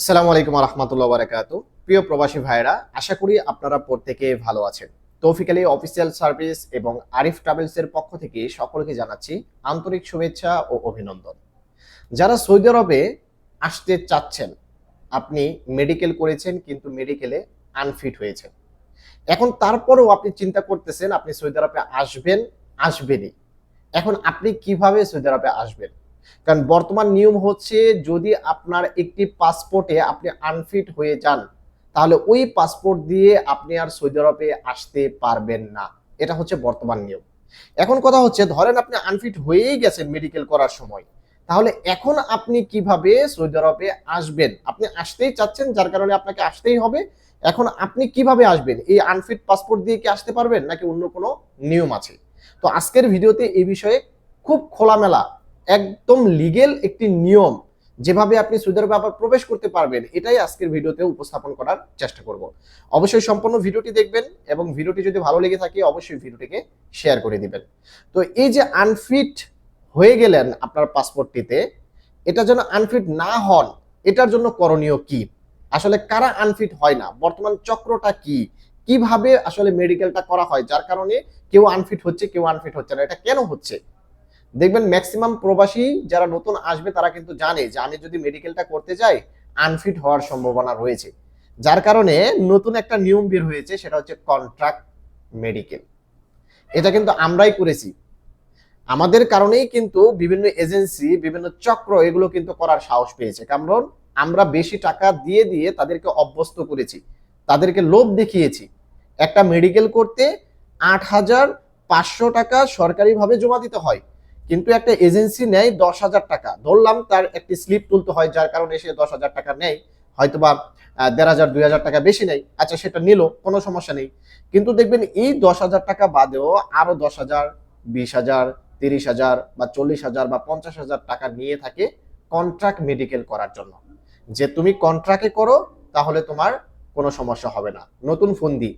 আসসালামু আলাইকুম রহমতুল্লাহ বারাকাতু। প্রিয় প্রবাসী ভাইরা আশা করি আপনারা প্রত্যেকে ভালো আছেন। তৌফিক আলী অফিসিয়াল সার্ভিস এবং আরিফ ট্রাভেলসের পক্ষ থেকে সকলকে জানাচ্ছি আন্তরিক শুভেচ্ছা ও অভিনন্দন। যারা সৌদি আরবে আসতে চাচ্ছেন, আপনি মেডিকেল করেছেন কিন্তু মেডিকেলে আনফিট হয়েছেন। এখন তারপরেও আপনি চিন্তা করতেছেন, আপনি সৌদি আরবে আসবেন, আসবেনই। এখন আপনি কীভাবে সৌদি আরবে আসবেন? কারণ বর্তমান নিয়ম হচ্ছে যদি আপনার একটি পাসপোর্টে আপনি আনফিট হয়ে যান, তাহলে ওই পাসপোর্ট দিয়ে আপনি আর সৌদি আরবে আসতে পারবেন না। এটা হচ্ছে বর্তমান নিয়ম। এখন কথা হচ্ছে, ধরেন আপনি আনফিট হয়েই গেছেন মেডিকেল করার সময়, তাহলে এখন আপনি কীভাবে সৌদি আরবে আসবেন? আপনি আসতেই চাচ্ছেন, যার কারণে আপনাকে আসতেই হবে। এখন আপনি কীভাবে আসবেন? এই আনফিট পাসপোর্ট দিয়ে কি আসতে পারবেন, নাকি অন্য কোনো নিয়ম আছে? তো আজকের ভিডিওতে এই বিষয়ে খুব খোলামেলা একদম লিগেল একটি নিয়ম যেভাবে আপনি সৌদি আরবে আবার প্রবেশ করতে পারবেন, এটাই আজকের ভিডিওতে উপস্থাপন করার চেষ্টা করব। অবশ্যই সম্পূর্ণ ভিডিওটি দেখবেন এবং ভিডিওটি যদি ভালো লেগে থাকে, অবশ্যই ভিডিওটিকে শেয়ার করে দিবেন। তো এই যে আনফিট হয়ে গেলেন আপনার পাসপোর্টটিতে এটা যেন আনফিট না হন, এটার জন্য করণীয় কি? আসলে কারা আনফিট হয় না? বর্তমান চক্রটা কি? কীভাবে আসলে মেডিকেলটা করা হয়? যার কারণে কেউ আনফিট হচ্ছে, কেউ আনফিট হচ্ছে না। এটা কেন হচ্ছে? দেখবেন ম্যাক্সিমাম প্রবাসী যারা নতুন আসবে তারা কিন্তু জানে যে আমি যদি মেডিকেলটা করতে যাই আনফিট হওয়ার সম্ভাবনা রয়েছে। যার কারণে নতুন একটা নিয়ম বের হয়েছে, সেটা হচ্ছে কন্ট্রাক্ট মেডিকেল এটা কিন্তু আমরাই করেছি। আমাদের কারণেই কিন্তু বিভিন্ন এজেন্সি বিভিন্ন চক্র এগুলো কিন্তু করার সাহস পেয়েছে। কারণ আমরা বেশি টাকা দিয়ে দিয়ে তাদেরকে অভ্যস্ত করেছি। তাদেরকে লোভ দেখিয়েছি। একটা মেডিকেল করতে আট হাজার পাঁচশো টাকা সরকারিভাবে জমা দিতে হয়। কিন্তু একটা এজেন্সি নেয় দশ হাজার টাকা। ধরলাম তার একটি স্লিপ তুলতে হয় যার কারণে সে দশ হাজার টাকা নেয় হয়তোবা আহ, দেড় হাজার দুই হাজার টাকা বেশি নেই আচ্ছা সেটা নিল কোনো সমস্যা নেই। কিন্তু দেখবেন এই দশ হাজার টাকা বাদেও আরও দশ হাজার বিশ হাজার তিরিশ হাজার বা চল্লিশ হাজার বা পঞ্চাশ হাজার টাকা নিয়ে থাকে কন্ট্রাক্ট মেডিকেল করার জন্য। যে তুমি কন্ট্রাক্টে করো তাহলে তোমার কোনো সমস্যা হবে না। নতুন ফোন দিই।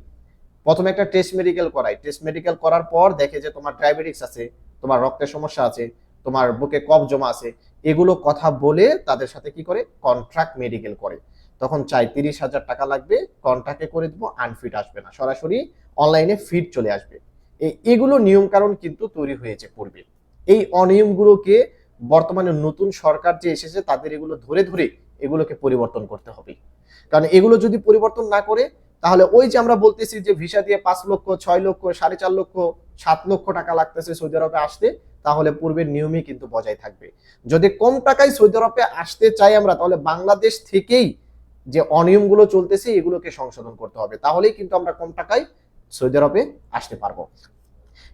প্রথমে একটা টেস্ট মেডিকেল করাই। টেস্ট মেডিকেল করার পর দেখে যে তোমার ডায়াবেটিক্স আছে তোমার রক্তের সমস্যা আছে, তোমার বুকে কফ জমা আছে, এগুলো কথা বলে তাদের সাথে কি করে? কন্ট্রাক্ট মেডিকেল করে। তখন চাই তিরিশ হাজার টাকা লাগবে কন্ট্রাক্টে করে দেবো আনফিট আসবে না। সরাসরি অনলাইনে ফিট চলে আসবে। এগুলো নিয়ম কারণ কিন্তু তৈরি হয়েছে পূর্বে। এই অনিয়মগুলোকে বর্তমানে নতুন সরকার যে এসেছে, তাদের এগুলো ধরে ধরে এগুলোকে পরিবর্তন করতে হবে। কারণ এগুলো যদি পরিবর্তন না করে, তাহলে ওই যে আমরা বলতেছি যে ভিসা দিয়ে পাঁচ লক্ষ, ছয় লক্ষ, সাড়ে চার লক্ষ সাত লক্ষ টাকা লাগতেছে সৌদি আরবে আসতে, তাহলে পূর্বের নিয়মই কিন্তু বজায় থাকবে। যদি কম টাকায় সৌদি আরবে আসতে চাই আমরা, তাহলে বাংলাদেশ থেকেই যে অনিয়মগুলো চলতেছে, এগুলোকে সংশোধন করতে হবে। তাহলেই কিন্তু আমরা কম টাকায় সৌদি আরবে আসতে পারব।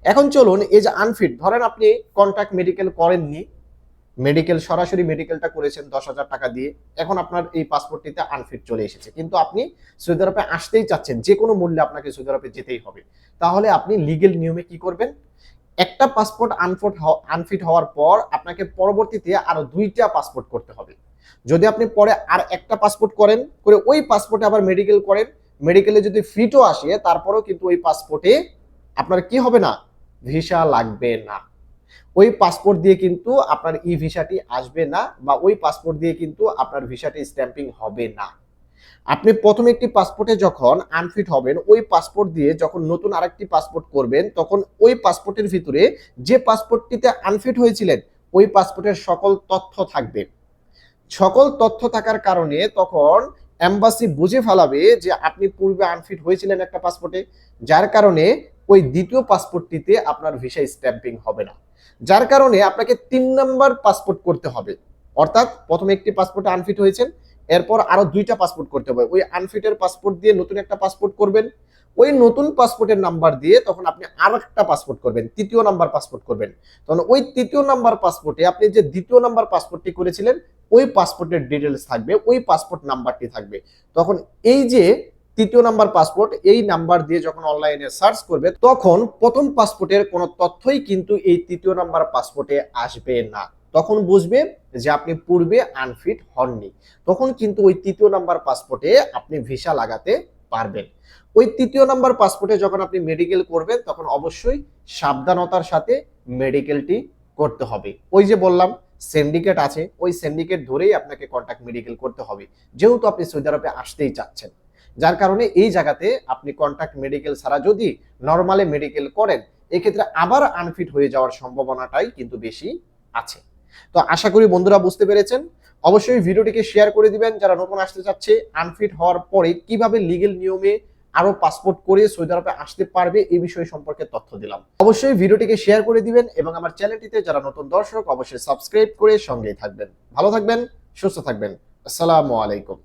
এখন চলুন, এই যে আনফিট ধরেন আপনি কন্ট্রাক্ট মেডিকেল করেননি মেডিকেল সরাসরি মেডিকেলটা করেছেন দশ হাজার টাকা দিয়ে। এখন আপনার এই পাসপোর্টটিতে আনফিট চলে এসেছে। কিন্তু আপনি সৌদি আরবে আসতেই চাচ্ছেন, যে কোনো মূল্যে আপনাকে সৌদি আরবে যেতেই হবে। তাহলে আপনি লিগেল নিয়মে কি করবেন? একটা পাসপোর্ট আনফোট আনফিট হওয়ার পর আপনাকে পরবর্তীতে আরও দুইটা পাসপোর্ট করতে হবে। যদি আপনি পরে আর একটা পাসপোর্ট করেন, করে ওই পাসপোর্টে আবার মেডিকেল করেন মেডিকেলে যদি ফিটও আসে, তারপরেও কিন্তু ওই পাসপোর্টে আপনার কি হবে না? ভিসা লাগবে না। ওই পাসপোর্ট দিয়ে কিন্তু আপনার ই ভিসাটি আসবে না বা ওই পাসপোর্ট দিয়ে কিন্তু আপনার ভিসাটি স্ট্যাম্পিং হবে না। আপনি প্রথম একটি পাসপোর্টে যখন আনফিট হবেন, ওই পাসপোর্ট দিয়ে যখন নতুন আরেকটি পাসপোর্ট করবেন, তখন ওই পাসপোর্টের ভিতরে যে পাসপোর্টটিতে আনফিট হয়েছিলেন, ওই পাসপোর্টের সকল তথ্য থাকবে। সকল তথ্য থাকার কারণে তখন এম্বাসি বুঝে ফেলাবে যে আপনি পূর্বে আনফিট হয়েছিলেন একটা পাসপোর্টে যার কারণে ওই দ্বিতীয় পাসপোর্টটিতে আপনার ভিসা স্ট্যাম্পিং হবে না। যার কারণে আপনাকে তিন নাম্বার পাসপোর্ট করতে হবে। অর্থাৎ প্রথমে একটি পাসপোর্টে আনফিট হয়েছেন, এরপর আরও দুইটা পাসপোর্ট করতে হবে। ওই আনফিটের পাসপোর্ট দিয়ে নতুন একটা পাসপোর্ট করবেন, ওই নতুন পাসপোর্টের নাম্বার দিয়ে তখন আপনি আর একটা পাসপোর্ট করবেন, তৃতীয় নাম্বার পাসপোর্ট করবেন। তখন ওই তৃতীয় নাম্বার পাসপোর্টে আপনি যে দ্বিতীয় নাম্বার পাসপোর্টটি করেছিলেন, ওই পাসপোর্টের ডিটেলস থাকবে, ওই পাসপোর্ট নাম্বারটি থাকবে। তখন এই যে তৃতীয় নাম্বার পাসপোর্ট, এই নাম্বার দিয়ে যখন অনলাইনে সার্চ করবে, তখন প্রথম পাসপোর্টের কোনো তথ্যই কিন্তু এই তৃতীয় নাম্বার পাসপোর্টে আসবে না। তখন বুঝবে যে আপনি পূর্বে আনফিট হননি। তখন কিন্তু ওই তৃতীয় নাম্বার পাসপোর্টে আপনি ভিসা লাগাতে পারবেন। ওই তৃতীয় নাম্বার পাসপোর্টে যখন আপনি মেডিকেল করবেন, তখন অবশ্যই সাবধানতার সাথে মেডিকেলটি করতে হবে। ওই যে বললাম সিন্ডিকেট আছে, ওই সিন্ডিকেট ধরেই আপনাকে কন্ট্যাক্ট মেডিকেল করতে হবে। যেহেতু আপনি সৌদি আরবে আসতেই চাচ্ছেন। যার কারণে এই জায়গাতে আপনি কন্ট্যাক্ট মেডিকেল ছাড়া যদি নর্মালে মেডিকেল করেন, এক্ষেত্রে আবার আনফিট হয়ে যাওয়ার সম্ভাবনাটাই কিন্তু বেশি আছে। তো আশা করি বন্ধুরা বুঝতে পেরেছেন। অবশ্যই ভিডিওটিকে শেয়ার করে দিবেন। যারা নতুন আসতে চাচ্ছে আনফিট হওয়ার পরে কীভাবে লিগেল নিয়মে আরও পাসপোর্ট করে সৌদি আরবে আসতে পারবে এই বিষয় সম্পর্কে তথ্য দিলাম। অবশ্যই ভিডিওটিকে শেয়ার করে দিবেন এবং আমার চ্যানেলটিতে যারা নতুন দর্শক, অবশ্যই সাবস্ক্রাইব করে সঙ্গেই থাকবেন। ভালো থাকবেন, সুস্থ থাকবেন। আসসালামু আলাইকুম।